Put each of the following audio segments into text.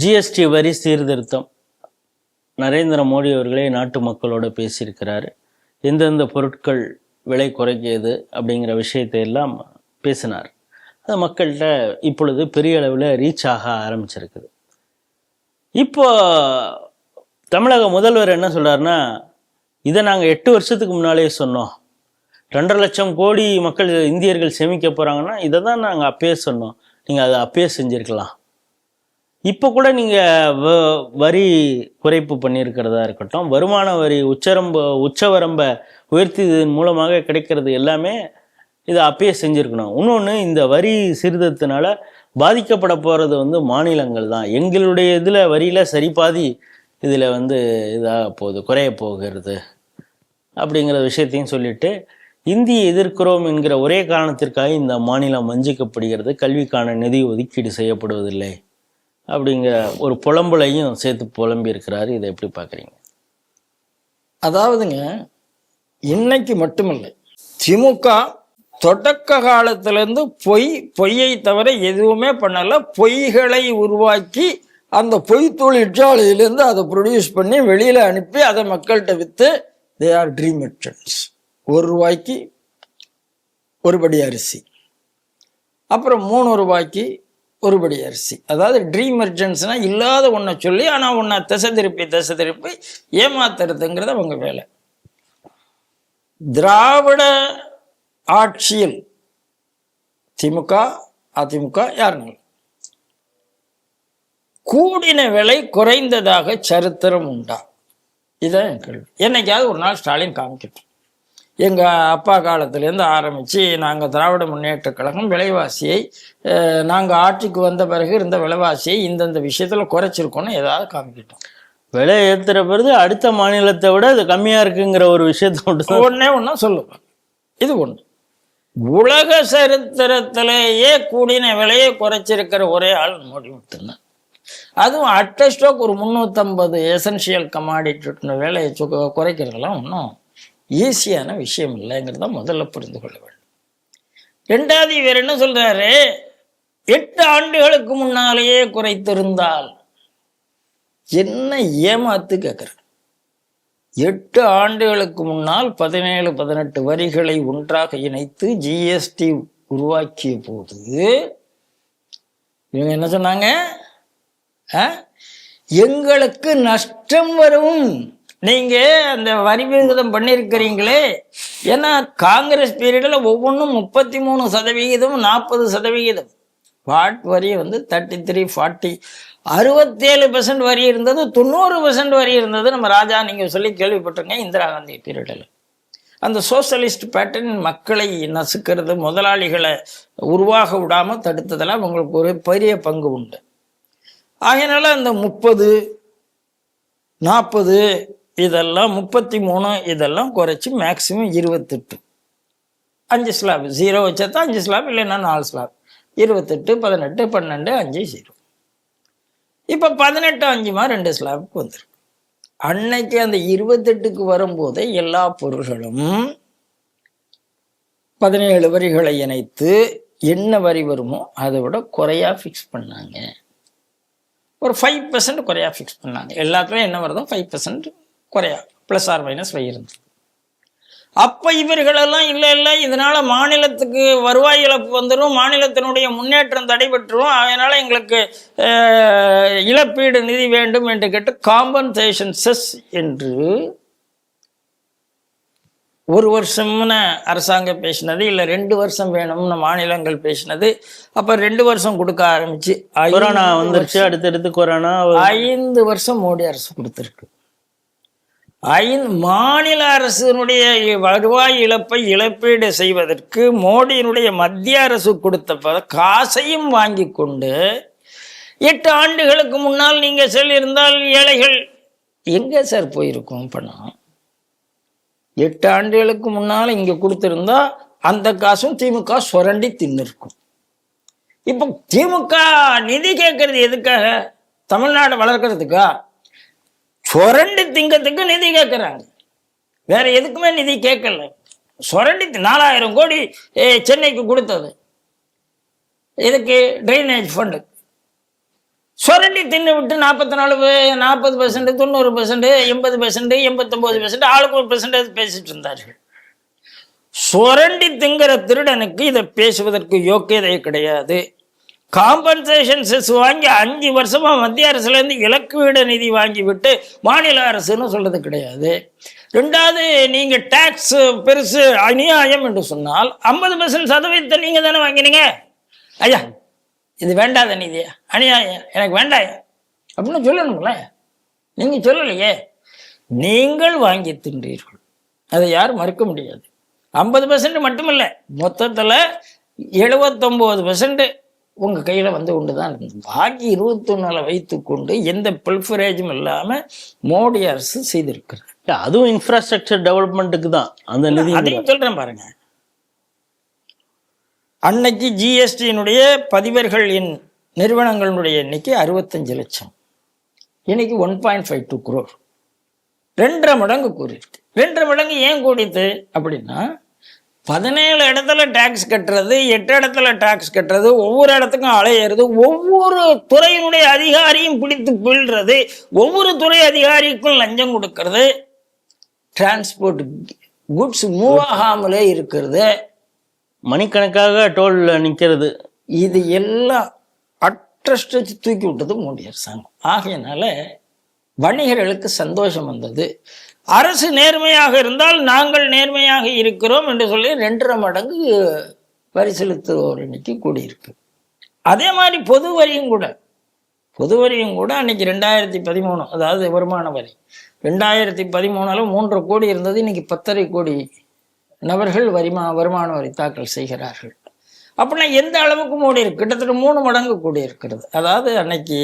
GST வரி சீர்திருத்தம். நரேந்திர மோடி அவர்களே நாட்டு மக்களோட பேசியிருக்கிறாரு. எந்தெந்த பொருட்கள் விலை குறைக்கியது அப்படிங்கிற விஷயத்தை எல்லாம் பேசினார். அது மக்கள்கிட்ட இப்பொழுது பெரிய அளவில் ரீச் ஆக ஆரம்பிச்சிருக்குது. இப்போ தமிழக முதல்வர் என்ன சொல்கிறாருன்னா இதை நாங்கள் எட்டு வருஷத்துக்கு முன்னாலே சொன்னோம். ரெண்டரை லட்சம் கோடி மக்கள் இந்தியர்கள் சேமிக்க போகிறாங்கன்னா இதை தான் நாங்கள் அப்பயே சொன்னோம். நீங்கள் அதை அப்பயே செஞ்சுருக்கலாம். இப்போ கூட நீங்கள் வ வரி குறைப்பு பண்ணியிருக்கிறதா இருக்கட்டும் வருமான வரி உச்சரம்ப உச்சவரம்பை உயர்த்தியதன் மூலமாக கிடைக்கிறது எல்லாமே இதை அப்பயே செஞ்சுருக்கணும். இன்னொன்று இந்த வரி சீர்திருத்தத்தினால பாதிக்கப்பட போகிறது வந்து மாநிலங்கள் தான். எங்களுடைய இதில் வரியில் சரிபாதி இதில் வந்து இதாக போகுது குறைய போகிறது அப்படிங்கிற விஷயத்தையும் சொல்லிட்டு இந்தியை எதிர்க்கிறோம் என்கிற ஒரே காரணத்திற்காக இந்த மாநிலம் வஞ்சிக்கப்படுகிறது. கல்விக்கான நிதி ஒதுக்கீடு செய்யப்படுவதில்லை. அப்படிங்கிற ஒரு புலம்பலையும் சேர்த்து புலம்பி இருக்கிறாரு. இதை எப்படி பார்க்குறீங்க? அதாவதுங்க இன்னைக்கு மட்டுமில்லை. திமுக தொடக்க காலத்திலேருந்து பொய் பொய்யை தவிர எதுவுமே பண்ணலை. பொய்களை உருவாக்கி அந்த பொய் தொழிற்சாலையிலேருந்து அதை ப்ரொடியூஸ் பண்ணி வெளியில் அனுப்பி அதை மக்கள்கிட்ட விற்று தே ஆர் ட்ரீம் மெர்ச்சன்ட்ஸ் ஒரு ரூபாய்க்கு ஒரு படி அரிசி. அப்புறம் மூணு ரூபாய்க்கு ஒருபடி அரிசி. அதாவது ட்ரீம் மெர்ச்சன்ட்ஸ்னா இல்லாத ஒன்றை சொல்லி ஆனால் ஒன்றை திசை திருப்பி திசை திருப்பி ஏமாத்துறதுங்கிறது அவங்க வேலை. திராவிட ஆட்சியில் திமுக அதிமுக யாருனாலும் கூடின விலை குறைந்ததாக சரித்திரம் உண்டா? இதான் என் கேள்வி. என்னைக்காவது ஒரு நாள் ஸ்டாலின் காமிக்கட்டும். எங்கள் அப்பா காலத்துலேருந்து ஆரம்பித்து நாங்கள் திராவிட முன்னேற்ற கழகம் விலைவாசியை நாங்கள் ஆட்சிக்கு வந்த பிறகு இருந்த விலைவாசியை இந்தந்த விஷயத்தில் குறைச்சிருக்கோன்னு ஏதாவது காமிக்கட்டும். விலை ஏற்றுற பிறகு அடுத்த மாநிலத்தை விட அது கம்மியாக இருக்குங்கிற ஒரு விஷயத்தை ஒன்றே ஒன்றா சொல்லுவேன் இது ஒன்று உலக சரித்திரத்திலேயே கூடின விலையை குறைச்சிருக்கிற ஒரே ஆள் மோடி மட்டும்தான். அதுவும் அட்ட ஸ்டாக் ஒரு முந்நூற்றம்பது எசென்ஷியல் கமாடிட்டி விலையை குறைக்கிறதெல்லாம் ஒன்றும் ஈஸியான விஷயம் இல்லைங்கிறத முதல்ல புரிந்து கொள்ள வேண்டும். ரெண்டாவது இவர் என்ன சொல்றாரு? எட்டு ஆண்டுகளுக்கு முன்னாலேயே குறைத்திருந்தால் என்ன ஏமாத்து கேட்குறேன் எட்டு ஆண்டுகளுக்கு முன்னால் பதினேழு பதினெட்டு வரிகளை ஒன்றாக இணைத்து ஜிஎஸ்டி உருவாக்கிய போது இவங்க என்ன சொன்னாங்க? ஆ? எங்களுக்கு நஷ்டம் வரும். நீங்கள் அந்த வரி விகிதம் பண்ணியிருக்கிறீங்களே ஏன்னா காங்கிரஸ் பீரியடில் ஒவ்வொன்றும் முப்பத்தி மூணு சதவிகிதம் நாற்பது சதவிகிதம். வாட் வரி வந்து தேர்ட்டி த்ரீ ஃபார்ட்டி அறுபத்தேழு பெர்சன்ட் வரி இருந்தது தொண்ணூறு பெர்சன்ட் வரி இருந்தது. நம்ம ராஜா நீங்கள் சொல்லி கேள்விப்பட்டிருங்க இந்திரா காந்தி பீரியடில். அந்த சோஷலிஸ்ட் பேட்டர்ன் மக்களை நசுக்கிறது முதலாளிகளை உருவாக விடாமல் தடுத்ததெல்லாம் அவங்களுக்கு ஒரு பெரிய பங்கு உண்டு. ஆகையினால அந்த முப்பது நாற்பது இதெல்லாம் முப்பத்தி மூணு இதெல்லாம் குறைச்சி மேக்சிமம் இருபத்தெட்டு. அஞ்சு ஸ்லாப் ஜீரோ வச்சா அஞ்சு ஸ்லாப் இல்லைன்னா நாலு ஸ்லாப் இருபத்தெட்டு பதினெட்டு பன்னெண்டு அஞ்சு ஜீரோ இப்போ பதினெட்டு அஞ்சுமா ரெண்டு ஸ்லாபுக்கு வந்துருக்கு. அன்னைக்கு அந்த இருபத்தெட்டுக்கு வரும்போதே எல்லா பொருள்களும் பதினேழு வரிகளை இணைத்து என்ன வரி வருமோ அதை விட குறையா ஃபிக்ஸ் பண்ணாங்க. ஒரு ஃபைவ் பர்சன்ட் குறையா ஃபிக்ஸ் பண்ணாங்க. எல்லாத்துலேயும் என்ன வருதோ ஃபைவ் பர்சன்ட் குறையா ப்ளஸ் ஆர் மைனஸ் ஃபைவ் இருந்தது அப்போ இவர்களெல்லாம் இல்லை இல்லை இதனால மாநிலத்துக்கு வருவாய் இழப்பு வந்துடும் மாநிலத்தினுடைய முன்னேற்றம் தடைபட்டுரும் அதனால எங்களுக்கு இழப்பீடு நிதி வேண்டும் என்று கேட்டு காம்பன்சேஷன் செஸ் என்று ஒரு வருஷம்னு அரசாங்கம் பேசினது இல்லை ரெண்டு வருஷம் வேணும்னு மாநிலங்கள் பேசினது அப்போ ரெண்டு வருஷம் கொடுக்க ஆரம்பிச்சு கொரோனா வந்துருச்சு அடுத்தடுத்து கொரோனா ஐந்து வருஷம் மோடி அரசு கொடுத்துருக்கு. ஐந்து மாநில அரசினுடைய வருவாய் இழப்பை இழப்பீடு செய்வதற்கு மோடியினுடைய மத்திய அரசு கொடுத்த ப- காசையும் வாங்கி கொண்டு எட்டு ஆண்டுகளுக்கு முன்னால் நீங்கள் சொல்லியிருந்தால் ஏழைகள் எங்கே சார் போயிருக்கும் பணம்? எட்டு ஆண்டுகளுக்கு முன்னால் இங்கே கொடுத்துருந்தா அந்த காசும் திமுக சுரண்டி தின்னுருக்கும். இப்போ திமுக நிதி கேட்கறது எதுக்காக? தமிழ்நாடு வளர்க்கறதுக்கா? சுரண்டி திங்கத்துக்கு நிதி கேட்குறாங்க வேற எதுக்குமே நிதி கேட்கல சுரண்டி தி- நாலாயிரம் கோடி ஏ, சென்னைக்கு கொடுத்தது. இதுக்கு ட்ரைனேஜ் ஃபண்டு சுரண்டி தின்னு விட்டு நாற்பத்தி நாலு நாற்பது பர்சன்ட் தொண்ணூறு பர்சன்ட் எண்பது பர்சன்ட் எண்பத்தொம்போது பர்சன்ட் ஆளுக்கு ஒரு பர்சன்டேஜ் பேசிட்டு இருந்தார்கள் சுரண்டி திங்கிற திருடனுக்கு இதை பேசுவதற்கு யோக்கியதை கிடையாது. காம்பன்சேஷன் செஸ் வாங்கி அஞ்சு வருஷமாக மத்திய அரசுலேருந்து இலக்கு வீடு நிதி வாங்கி விட்டு மாநில அரசுன்னு சொல்கிறது கிடையாது. ரெண்டாவது நீங்கள் டேக்ஸ் பெருசு அநியாயம் என்று சொன்னால் ஐம்பது பர்சன்ட் சதவீதத்தை நீங்கள் தானே வாங்கினீங்க? ஐயா இது வேண்டாத நிதியா அநியாயம் எனக்கு வேண்டாயா அப்படின்னு சொல்லணுங்கள நீங்கள் சொல்லலையே. நீங்கள் வாங்கி தின்றீர்கள். அதை யாரும் மறுக்க முடியாது. ஐம்பது பர்சன்ட் மட்டுமில்லை மொத்தத்தில் எழுபத்தொம்போது பர்சன்ட் உங்கள் கையில் வந்து கொண்டு தான் இருந்தது. பாக்கி இருபத்தொன்னில் வைத்துக்கொண்டு எந்த பில்ஃபரேஜும் இல்லாமல் மோடி அரசு செய்திருக்கிறது இல்ல, அதுவும் இன்ஃப்ராஸ்ட்ரக்சர் டெவலப்மெண்ட்டுக்கு தான். அந்த நிதி அதையும் சொல்கிறேன் பாருங்க. அன்னைக்கு ஜிஎஸ்டியினுடைய பதிவர்கள் எண் நிறுவனங்களுடைய எண்ணிக்கை அறுபத்தஞ்சு லட்சம். இன்னைக்கு one point five two crore ரெண்டரை மடங்கு கூறியிருக்கு. ரெண்டரை மடங்கு ஏன் கூடித்து அப்படின்னா பதினேழு இடத்துல டேக்ஸ் கட்டுறது எட்டு இடத்துல டேக்ஸ் கட்டுறது ஒவ்வொரு இடத்துக்கும் அலையிறது ஒவ்வொரு துறையினுடைய அதிகாரியும் பிடித்து கொள்றது ஒவ்வொரு துறை அதிகாரிக்கும் லஞ்சம் கொடுக்கறது டிரான்ஸ்போர்ட் குட்ஸ் மூவ் ஆகாமலே இருக்கிறது. மணிக்கணக்காக டோல்ல நிக்கிறது. இது எல்லாம் அட்ரஸ்ட் தூக்கி விட்டது மோடி அரசாங்கம். ஆகையினால வணிகர்களுக்கு சந்தோஷம் வந்தது. அரசு நேர்மையாக இருந்தால் நாங்கள் நேர்மையாக இருக்கிறோம் என்று சொல்லி ரெண்டரை மடங்கு வரி செலுத்துவோர் இன்னைக்கு கூடியிருக்கு. அதே மாதிரி பொது வரியும் கூட. பொது வரியும் கூட அன்னைக்கு ரெண்டாயிரத்தி பதிமூணு அதாவது வருமான வரி. ரெண்டாயிரத்தி பதிமூணில் மூன்று கோடி இருந்தது இன்னைக்கு பத்தரை கோடி நபர்கள் வரிமா வருமான வரி தாக்கல் செய்கிறார்கள். அப்படின்னா எந்த அளவுக்கு மூடி இருக்கு? கிட்டத்தட்ட மூணு மடங்கு கூடி இருக்கிறது. அதாவது அன்னைக்கு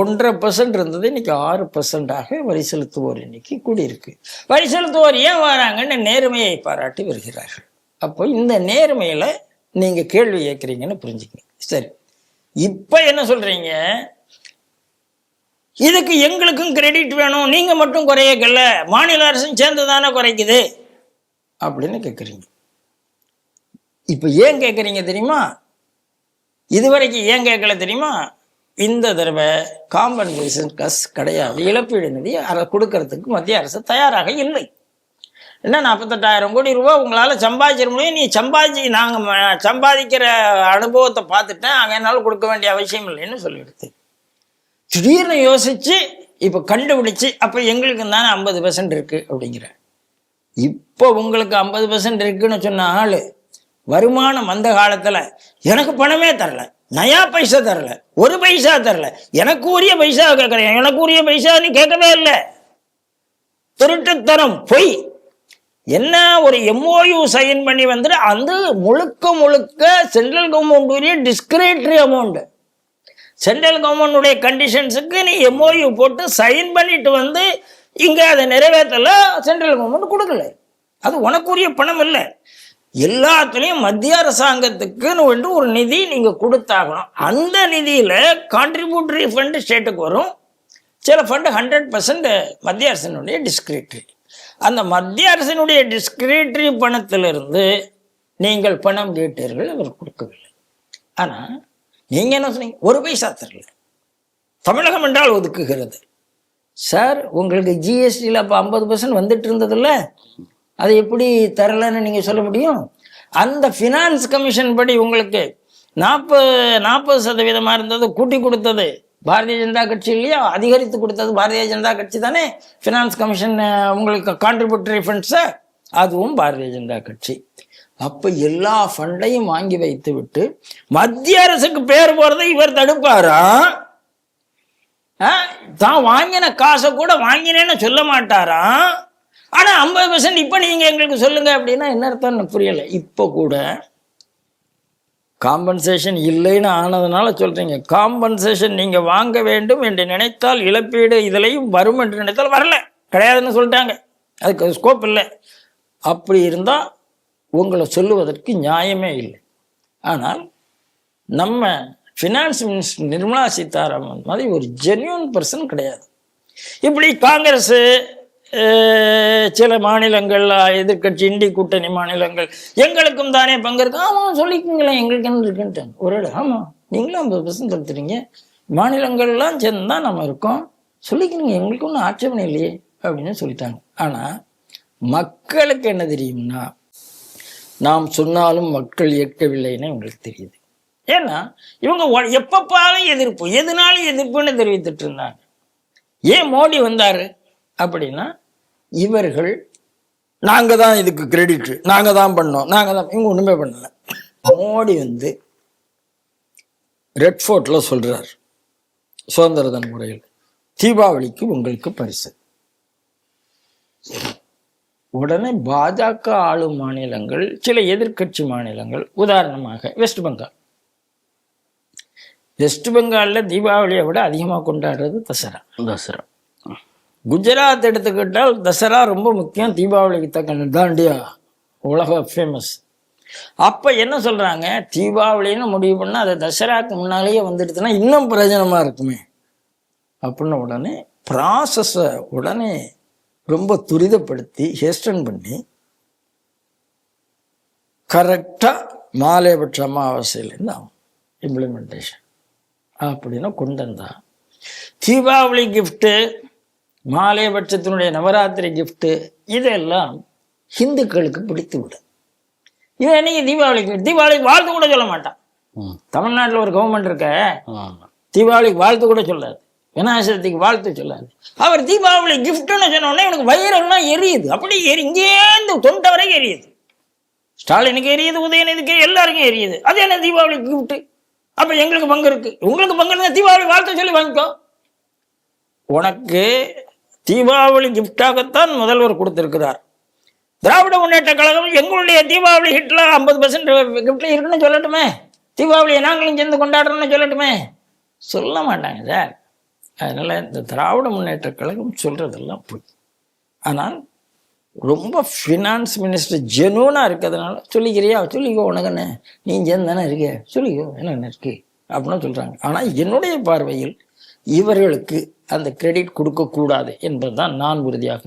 ஒன்றரை பர்சன்ட் இருந்தது இன்னைக்கு ஆறு பர்சன்டாக வரி செலுத்துவோர் இன்னைக்கு கூடியிருக்கு வரி செலுத்துவோர் ஏன் வராங்கன்னு நேர்மையை பாராட்டி வருகிறார்கள். அப்போ இந்த நேர்மையில் நீங்கள் கேள்வி கேட்குறீங்கன்னு புரிஞ்சுக்கங்க சரி. இப்போ என்ன சொல்கிறீங்க இதுக்கு எங்களுக்கும் கிரெடிட் வேணும் நீங்கள் மட்டும் குறையக்கல மாநில அரசும் சேர்ந்து தானே குறைக்குது? அப்படின்னு கேட்குறீங்க. இப்போ ஏன் கேட்குறீங்க தெரியுமா? இதுவரைக்கும் ஏன் கேட்கல தெரியுமா? இந்த தடவை காம்பன்சேஷன் கஸ் கிடையாது இழப்பீடு நிதி அதை கொடுக்கறதுக்கு மத்திய அரசு தயாராக இல்லை. என்ன நாற்பத்தெட்டாயிரம் கோடி ரூபாய் உங்களால் சம்பாதிச்சிட முடியும்? நீ சம்பாதிச்சு நாங்கள் சம்பாதிக்கிற அனுபவத்தை பார்த்துட்டேன் அங்கே என்னால் கொடுக்க வேண்டிய அவசியம் இல்லைன்னு சொல்லிடுது. திடீர்னு யோசிச்சு இப்போ கண்டுபிடிச்சு அப்போ எங்களுக்கு தானே ஐம்பது பர்சன்ட் இருக்குது அப்படிங்கிற. இப்போ உங்களுக்கு ஐம்பது பர்சன்ட் இருக்குன்னு சொன்ன ஆள் வருமானம் வந்த காலத்தில் எனக்கு பணமே தரல. நயா பைசா தரல. ஒரு பைசா தரல. எனக்கு உரிய பைசா கேட்குறேன் எனக்கு உரிய பைசா நீ கேட்கவே இல்லை. திருட்டுத்தனம். பொய். என்ன ஒரு எம்ஓயு சைன் பண்ணி வந்துட்டு அந்த முழுக்க முழுக்க சென்ட்ரல் கவர்மெண்ட் உரிய டிஸ்கிரேட்டரி அமௌண்ட் சென்ட்ரல் கவர்மெண்டுடைய கண்டிஷன்ஸுக்கு நீ எம்ஓயு போட்டு சைன் பண்ணிட்டு வந்து இங்கே அதை நிறைவேற்றல சென்ட்ரல் கவர்மெண்ட் கொடுக்கல. அது உனக்குரிய பணம் இல்லை. எல்லாத்துலேயும் மத்திய அரசாங்கத்துக்குன்னு வந்து ஒரு நிதி நீங்கள் கொடுத்தாகணும். அந்த நிதியில் கான்ட்ரிபியூட்டரி ஃபண்டு ஸ்டேட்டுக்கு வரும். சில ஃபண்டு ஹண்ட்ரட் பர்சன்ட் மத்திய அரசினுடைய டிஸ்கிரிட்ரி அந்த மத்திய அரசினுடைய டிஸ்கிரிட்ரி பணத்திலிருந்து நீங்கள் பணம் கேட்டீர்கள் அவர் கொடுக்கவில்லை. ஆனால் நீங்கள் என்ன சொன்னீங்க? ஒரு பைசா தரல. தமிழகம் என்றால் ஒதுக்குகிறது. சார் உங்களுக்கு ஜிஎஸ்டியில் அப்போ ஐம்பது பர்சன்ட் வந்துட்டு இருந்ததில்ல? அது எப்படி தரலன்னு நீங்கள் சொல்ல முடியும்? அந்த ஃபினான்ஸ் கமிஷன் படி உங்களுக்கு நாற்பது நாற்பது சதவீதமாக இருந்தது கூட்டி கொடுத்தது. பாரதிய ஜனதா கட்சி இல்லையா? அதிகரித்து கொடுத்தது பாரதிய ஜனதா கட்சி தானே? ஃபினான்ஸ் கமிஷன் உங்களுக்கு கான்ட்ரிபியூட்டரி ஃபண்ட்ஸை அதுவும் பாரதிய ஜனதா கட்சி. அப்போ எல்லா ஃபண்டையும் வாங்கி வைத்து விட்டு மத்திய அரசுக்கு பேர் போகிறதை இவர் தடுப்பாரா? ஆ, தான் வாங்கின காசை கூட வாங்கினேன்னு சொல்ல மாட்டாராம் ஆனால் ஐம்பது பர்சன்ட் இப்போ நீங்கள் எங்களுக்கு சொல்லுங்க அப்படின்னா என்ன அர்த்தம் எனக்கு புரியலை. இப்போ கூட காம்பன்சேஷன் இல்லைன்னு ஆனதுனால சொல்கிறீங்க காம்பன்சேஷன் நீங்கள் வாங்க வேண்டும் என்று நினைத்தால் இழப்பீடு இதுலையும் வரும் என்று நினைத்தால் வரல. கிடையாதுன்னு சொல்லிட்டாங்க. அதுக்கு ஸ்கோப் இல்லை. அப்படி இருந்தால் உங்களை சொல்லுவதற்கு நியாயமே இல்லை. ஆனால் நம்ம ஃபினான்ஸ் மினிஸ்டர் நிர்மலா சீதாராமன் மாதிரி ஒரு ஜென்யூன் பர்சன் கிடையாது. இப்படி காங்கிரஸ் சில மாநிலங்கள் எதிர்க்கட்சி இண்டி கூட்டணி மாநிலங்கள் எங்களுக்கும் தானே பங்கு இருக்கு. ஆமாம் சொல்லிக்கங்களேன் எங்களுக்கு என்ன இருக்குன்ட்டு. ஒரு ஆமாம் நீங்களும் ஐம்பது பர்சன்ட் செலுத்துறீங்க மாநிலங்கள்லாம் சேர்ந்து தான் நம்ம இருக்கோம். சொல்லிக்கணுங்க எங்களுக்கு ஒன்றும் ஆட்சேபனை இல்லையே அப்படின்னு சொல்லிட்டாங்க. ஆனால் மக்களுக்கு என்ன தெரியும்னா நாம் சொன்னாலும் மக்கள் ஏற்கவில்லைன்னு எங்களுக்கு தெரியுது. ஏன்னா இவங்க எப்பப்பாலும் எதிர்ப்பு எதுனாலும் எதிர்ப்புன்னு தெரிவித்துட்டு இருந்தாங்க. ஏன் மோடி வந்தாரு? அப்படின்னா இவர்கள் நாங்கள் தான் இதுக்கு கிரெடிட் நாங்கள் தான் பண்ணோம் நாங்கள் தான் இவங்க ஒன்றுமே பண்ணல. மோடி வந்து ரெட் ஃபோர்ட்டில் சொல்கிறார் சுதந்திர தின முறையில் தீபாவளிக்கு உங்களுக்கு பரிசு. உடனே பாஜக ஆளும் மாநிலங்கள் சில எதிர்க்கட்சி மாநிலங்கள் உதாரணமாக வெஸ்ட் பெங்கால் வெஸ்ட் பெங்காலில் தீபாவளியை விட அதிகமாக கொண்டாடுறது தசரா. தசரா. குஜராத் எடுத்துக்கிட்டால் தசரா ரொம்ப முக்கியம். தீபாவளிக்கு தக்கன தாண்டியா உலக ஃபேமஸ் அப்போ என்ன சொல்கிறாங்க தீபாவளின்னு முடிவு பண்ணால் அது தசராக்கு முன்னாலேயே வந்துடுதுன்னா இன்னும் பிரயோஜனமாக இருக்குமே. அப்படின்ன உடனே ப்ராசஸை உடனே ரொம்ப துரிதப்படுத்தி ஹேஸ்டன் பண்ணி கரெக்டாக மாலைபட்ச அமாவாசையிலேருந்து ஆகும். இம்ப்ளிமெண்டேஷன் அப்படின்னு கொண்டு வந்தா. தீபாவளி கிஃப்ட்டு மாலைபட்சத்தினுடைய நவராத்திரி கிஃப்ட்டு இதெல்லாம் ஹிந்துக்களுக்கு பிடித்து விடும் இவன் என்னைக்கு தீபாவளிக்கு தீபாவளிக்கு வாழ்த்து கூட சொல்ல மாட்டான். தமிழ்நாட்டில் ஒரு கவர்மெண்ட் இருக்க தீபாவளிக்கு வாழ்த்து கூட சொல்லாது. விநாயகர் சதுர்த்திக்கு வாழ்த்து சொல்லாது. அவர் தீபாவளி கிஃப்ட்னு சொன்ன உடனே எனக்கு வயிறெல்லாம் எரியுது. அப்படி எரி இங்கேருந்து தொண்டை வரைக்கும் எரியுது. ஸ்டாலினுக்கு எரியுது உதயநிதிக்கு எல்லாருக்கும் எரியுது. அது என்ன தீபாவளி கிஃப்ட் அப்ப எங்களுக்கு பங்கு இருக்கு. உங்களுக்கு பங்கு இருந்தா தீபாவளி வாழ்த்து சொல்லி வாங்கிக்கோ. உனக்கு தீபாவளி கிஃப்டாகத்தான் முதல்வர் கொடுத்திருக்கிறார். திராவிட முன்னேற்ற கழகம் எங்களுடைய தீபாவளி ஹிட்ல ஐம்பது பர்சன்ட் கிஃப்ட் இருக்குன்னு சொல்லட்டுமே. தீபாவளியை நாங்களும் சேர்ந்து கொண்டாடுறோம்னு சொல்லட்டுமே. சொல்ல மாட்டாங்க சார். அதனால் இந்த திராவிட முன்னேற்ற கழகம் சொல்கிறதெல்லாம் போய். ஆனால் ரொம்ப ஃபினான்ஸ் மினிஸ்டர் ஜெனூனாக இருக்கிறதுனால சொல்லிக்கிறியா? சொல்லிக்கோ உனக்குன்னு. நீ சேர்ந்து தானே இருக்க. சொல்லிக்கோ என்ன இருக்கு? அப்படின்னு சொல்கிறாங்க ஆனால் என்னுடைய பார்வையில் இவர்களுக்கு அந்த கிரெடிட் கொடுக்கக்கூடாது என்பதுதான் நான் உறுதியாக